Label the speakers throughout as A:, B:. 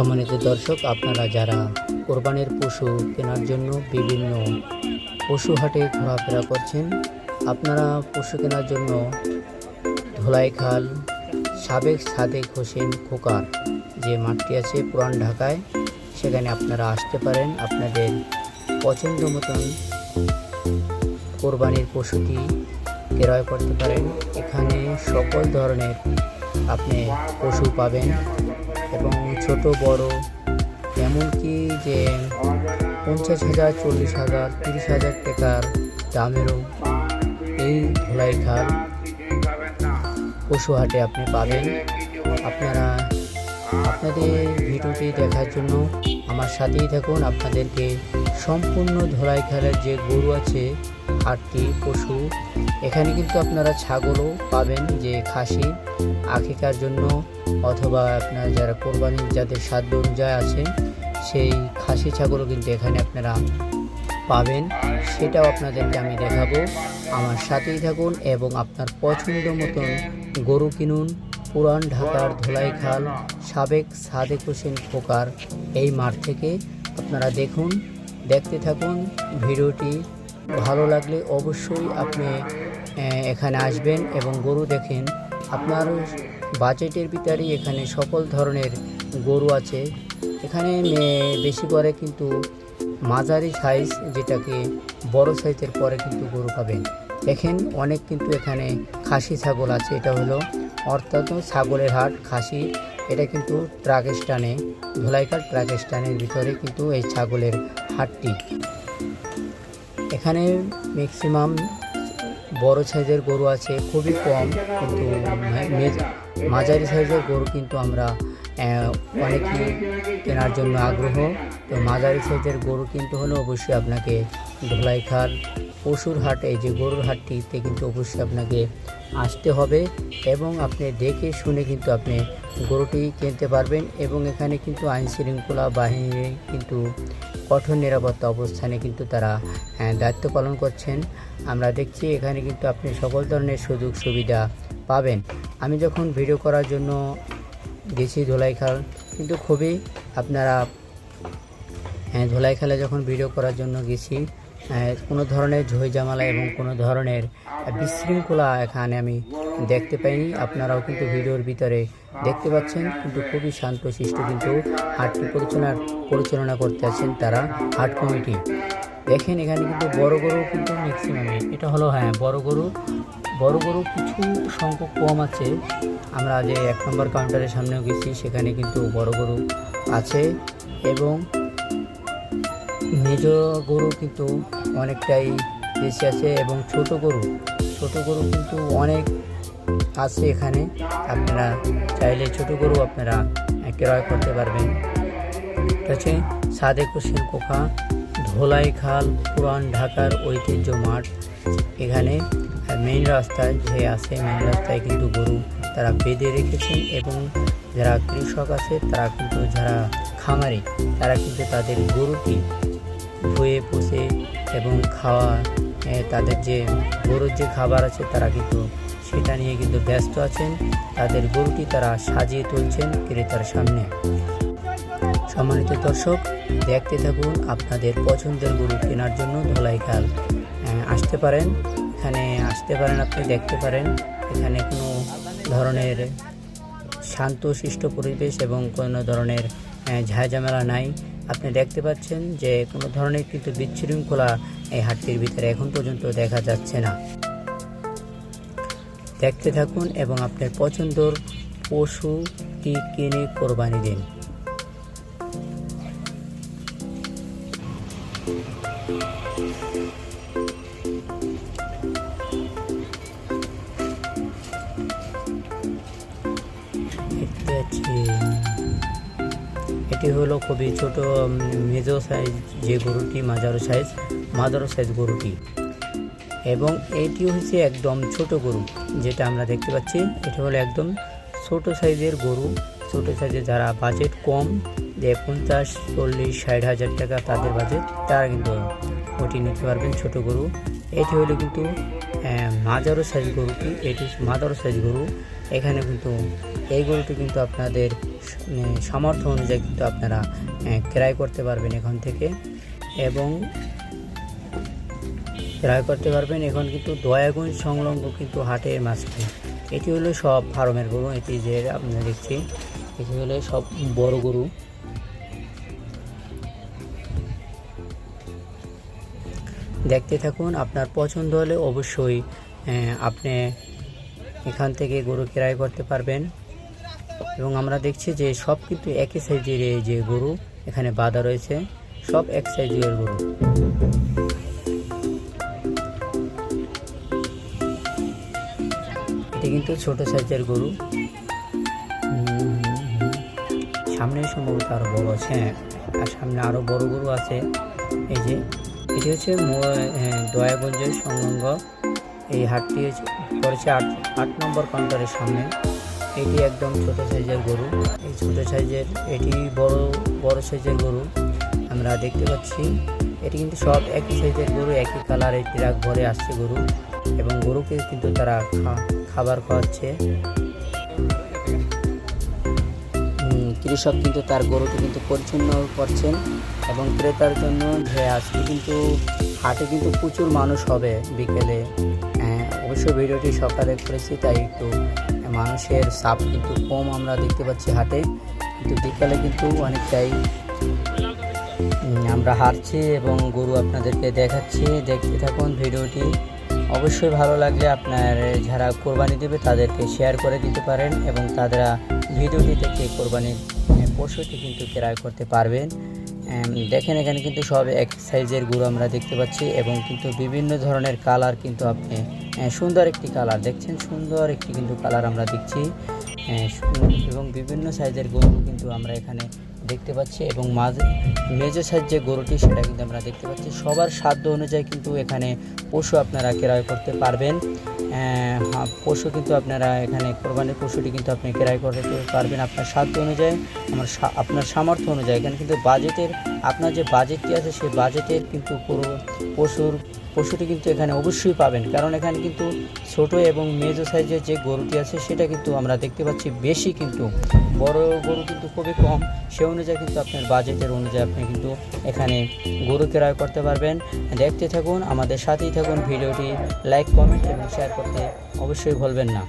A: সম্মানিত দর্শক, আপনারা যারা কোরবানির পশু কেনার জন্য বিভিন্ন পশু হাটে ঘোরাফেরা করছেন, আপনারা পশু কেনার জন্য ধোলাইখাল সাবেক সাদেক হোসেন খোকার যে মাঠটি আছে পুরান ঢাকায়, সেখানে আপনারা আসতে পারেন। আপনাদের পছন্দ মতন কোরবানির পশুটি ক্রয় করতে পারেন। এখানে সকল ধরনের আপনি পশু পাবেন। ছোট, বড়, এমনকি যে পঞ্চাশ হাজার, চল্লিশ হাজার, তিরিশ হাজার টাকার দামেরও এই ধোলাই খাল পশু হাটে আপনি পাবেন। আপনারা আপনাদের ভিডিওটি দেখার জন্য আমার সাথেই থাকুন। আপনাদেরকে সম্পূর্ণ ধোলাই খালের যে গরু আছে আটটি পশু, এখানে কিন্তু আপনারা ছাগলও পাবেন যে খাসি। আখিকার জন্য অথবা আপনার যারা কোরবানি যাদের সাধ্য অনুযায়ী আছে, সেই খাসি ছাগলও কিন্তু এখানে আপনারা পাবেন। সেটাও আপনাদেরকে আমি দেখাবো। আমার সাথেই থাকুন এবং আপনার পছন্দ মতন গরু কিনুন। পুরান ঢাকার ধোলাইখাল, সাবেক সাদেক হোসেন খোকার এই মাঠ থেকে আপনারা দেখুন, দেখতে থাকুন। ভিডিওটি ভালো লাগলে অবশ্যই আপনি এখানে আসবেন এবং গরু দেখেন। আপনার বাজেটের ভিতরে এখানে সকল ধরনের গরু আছে। এখানে বেশি করে কিন্তু মাঝারি সাইজ যেটাকে বড় সাইজের পরে কিন্তু গরু পাবেন দেখেন অনেক কিন্তু এখানে খাসি ছাগল আছে, এটা হলো অর্থাৎ ছাগলের হাট, খাসি। এটা কিন্তু ট্রাক স্টানে ধোলাইকার ট্রাক স্টানের ভিতরে কিন্তু এই ছাগলের হাটটি। এখানে ম্যাক্সিমাম বড় সাইজের গরু আছে, খুবই কম কিন্তু মাঝারি সাইজের গরু কিন্তু আমরা অনেকেই কেনার জন্য আগ্রহ। তো মাঝারি সাইজের গরু কিন্তু হলে অবশ্যই আপনাকে ধোলাইখাল পশুর হাট, এই যে গরুর হাটটিতে কিন্তু অবশ্যই আপনাকে আসতে হবে এবং আপনি দেখে শুনে কিন্তু আপনি গরুটি কিনতে পারবেন এবং এখানে কিন্তু আইন শৃঙ্খলা বাহিনী কিন্তু কঠোর নিরাপত্তা অবস্থানে কিন্তু তারা দায়িত্ব পালন করছেন। আমরা দেখছি এখানে কিন্তু আপনি সকল ধরনের সুযোগ সুবিধা পাবেন। আমি যখন ভিডিও করার জন্য গেছি ধোলাইখাল, কিন্তু খুবই আপনারা হ্যাঁ ধোলাইখালে যখন ভিডিও করার জন্য গেছি কোনো ধরনের ঝই জামালা এবং কোনো ধরনের বিশৃঙ্খলা এখানে আমি দেখতে পাইনি। আপনারাও কিন্তু ভিডিওর ভিতরে দেখতে পাচ্ছেন, কিন্তু খুবই শান্তশিষ্ট কিন্তু হাটটি পরিচালনা পরিচালনা করতে আছেন তারা, হাট কমিটি। দেখেন এখানে কিন্তু বড় গরু কিন্তু ম্যাক্সিমাম এটা হলো হ্যাঁ বড় গরু। বড় গরু কিছু সংখ্যক কম আছে। আমরা যে এক নম্বর কাউন্টারের সামনেও গেছি, সেখানে কিন্তু বড় গরু আছে এবং মেজ গরু কিন্তু অনেকটাই বেশি আছে এবং ছোট গরু ছোট গরু কিন্তু অনেক আছে এখানে। আপনারা চাইলে ছোট গরু আপনারা ক্রয় করতে পারবেন। এটা হচ্ছে সাদেক হোসেন কোখা ধোলাই খাল, পুরান ঢাকার ঐতিহ্য মাঠ। এখানে মেইন রাস্তায় যে আছে, মেইন রাস্তায় কিন্তু গরু তারা বেঁধে রেখেছেন এবং যারা কৃষক আছে, তারা কিন্তু যারা খামারি, তারা কিন্তু তাদের গরুটি ধুয়ে, পুষে এবং খাওয়া তাদের যে গরুর যে খাবার আছে, তারা কিন্তু সেটা নিয়ে কিন্তু ব্যস্ত আছেন। তাদের গরুটি তারা সাজিয়ে তুলছেন ক্রেতার সামনে। সম্মানিত দর্শক, দেখতে থাকুন আপনাদের পছন্দের গরু কেনার জন্য ধোলাইখাল আসতে পারেন। আসতে পারেন, আপনি দেখতে পারেন। এখানে কোনো ধরনের শান্ত শান্তশিষ্ট পরিবেশ এবং কোনো ধরনের ঝাঁঝামেলা নাই। আপনি দেখতে পাচ্ছেন যে কোনো ধরনের কিন্তু বিচ্ছৃঙ্খলা এই হাটটির ভিতরে এখন পর্যন্ত দেখা যাচ্ছে না। দেখতে থাকুন এবং আপনার পছন্দর পশুটি কিনে কোরবানি দিন। দেখতে পাচ্ছি। এটি হলো খুবই ছোট মেজো সাইজ যে গরুটি, মাঝারো সাইজ মাঝারো সাইজ গরুটি। এবং এটি হচ্ছে একদম ছোট গরু, যেটা আমরা দেখতে পাচ্ছি। এটি হলো একদম ছোট সাইজের গরু। ছোট সাইজের যারা বাজেট কম, যে পঞ্চাশ, চল্লিশ, ষাট হাজার টাকা তাদের বাজেট তারা কিন্তু ওটি নিতে পারবেন ছোট গরু। এটি হলো কিন্তু আহ, মাঝারো সাইজ গরুটি এটি মাঝারো সাইজ গরু এখানে কিন্তু এই গরুটি কিন্তু আপনাদের সামর্থ্য অনুযায়ী কিন্তু আপনারা ক্রয় করতে পারবেন এখান থেকে। এবং ক্রয় করতে পারবেন এখন কিন্তু দয়াগুঞ্জ সংলগ্ন কিন্তু হাটের মাঝখানে। এটি হলো সব ফার্মের গরু এটি যে আপনারা দেখছি এটি হলো সব বড় গরু। দেখতে থাকুন, আপনার পছন্দ হলে অবশ্যই আপনি এখান থেকে গরু ক্রয় করতে পারবেন। এবং আমরা দেখছি যে সব কিন্তু একই সাইজের যে গরু এখানে বাঁধা রয়েছে, সব এক সাইজের গরু। এটি কিন্তু ছোট সাইজের গরু। সামনে সম্ভবত আরও বড় আছে হ্যাঁ আর সামনে আরও বড় গরু আছে, এই যে এটি হচ্ছে দয়াগঞ্জের সংলগ্ন এই হাটটি পড়েছে আট আট নম্বর কাউন্টারের সামনে। এটি একদম ছোট সাইজের গরু। এই ছোট সাইজের, এটি বড় বড় সাইজের গরু। আমরা দেখতে পাচ্ছি, এটি কিন্তু সব একই সাইজের গরু, একই কালার এই ট্রাক ভরে আসছে গরু এবং গরুকে কিন্তু তারা খাবার খাওয়াচ্ছে। কৃষক কিন্তু তার গরুকে কিন্তু পরিচ্ছন্ন করছেন। এবং ক্রেতার জন্য যে আজকে কিন্তু হাটে কিন্তু প্রচুর মানুষ হবে বিকেলে। আহ, অবশ্য ভিডিওটি সকালে করেছি তাই একটু মানুষের চাপ কিন্তু কম আমরা দেখতে পাচ্ছি হাটে। কিন্তু বিকালে কিন্তু অনেকটাই আমরা হারছি এবং গরু আপনাদেরকে দেখাচ্ছি। দেখতে থাকুন ভিডিওটি। অবশ্যই ভালো লাগলে আপনার যারা কোরবানি দেবে তাদেরকে শেয়ার করে দিতে পারেন এবং তারা ভিডিওটি দেখে কোরবানির পশুটি কিন্তু ক্রয় করতে পারবেন। দেখেন এখানে কিন্তু সব এক সাইজের গুঁড়ো আমরা দেখতে পাচ্ছি এবং কিন্তু বিভিন্ন ধরনের কালার কিন্তু আপনি সুন্দর একটি কালার দেখছেন? সুন্দর একটি কিন্তু কালার আমরা দেখছি। এবং বিভিন্ন সাইজের গরু কিন্তু আমরা এখানে দেখতে পাচ্ছি এবং মাঝে মেজো সাইজ যে গরুটি সেটা কিন্তু আমরা দেখতে পাচ্ছি। সবার সাধ্য অনুযায়ী কিন্তু এখানে পশু আপনারা ক্রয় করতে পারবেন। হ্যাঁ, পশু কিন্তু আপনারা এখানে কোরবানির পশুটি কিন্তু আপনি ক্রয় করতে পারবেন আপনার সাধ্য অনুযায়ী। আমার আপনার সামর্থ্য অনুযায়ী। এখানে কিন্তু বাজেটের আপনার যে বাজেটটি আছে সেই বাজেটের কিন্তু পশুর পশুটি কিন্তু এখানে অবশ্যই পাবেন। কারণ এখানে কিন্তু ছোট এবং মেজো সাইজের যে গরুটি আছে, সেটা কিন্তু আমরা দেখতে পাচ্ছি বেশি কিন্তু। বড় গরু কিন্তু খুবই কম। সে অনুযায়ী কিন্তু আপনার বাজেটের অনুযায়ী আপনি কিন্তু এখানে গরু ক্রয় করতে পারবেন। দেখতে থাকুন, আমাদের সাথেই থাকুন, ভিডিওটি লাইক, কমেন্ট এবং শেয়ার করতে অবশ্যই ভুলবেন না।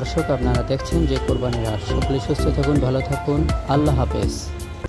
A: দর্শক আপনারা দেখছেন যে কোরবানির আর সকলে সুস্থ থাকুন ভালো থাকুন। আল্লাহ হাফেজ।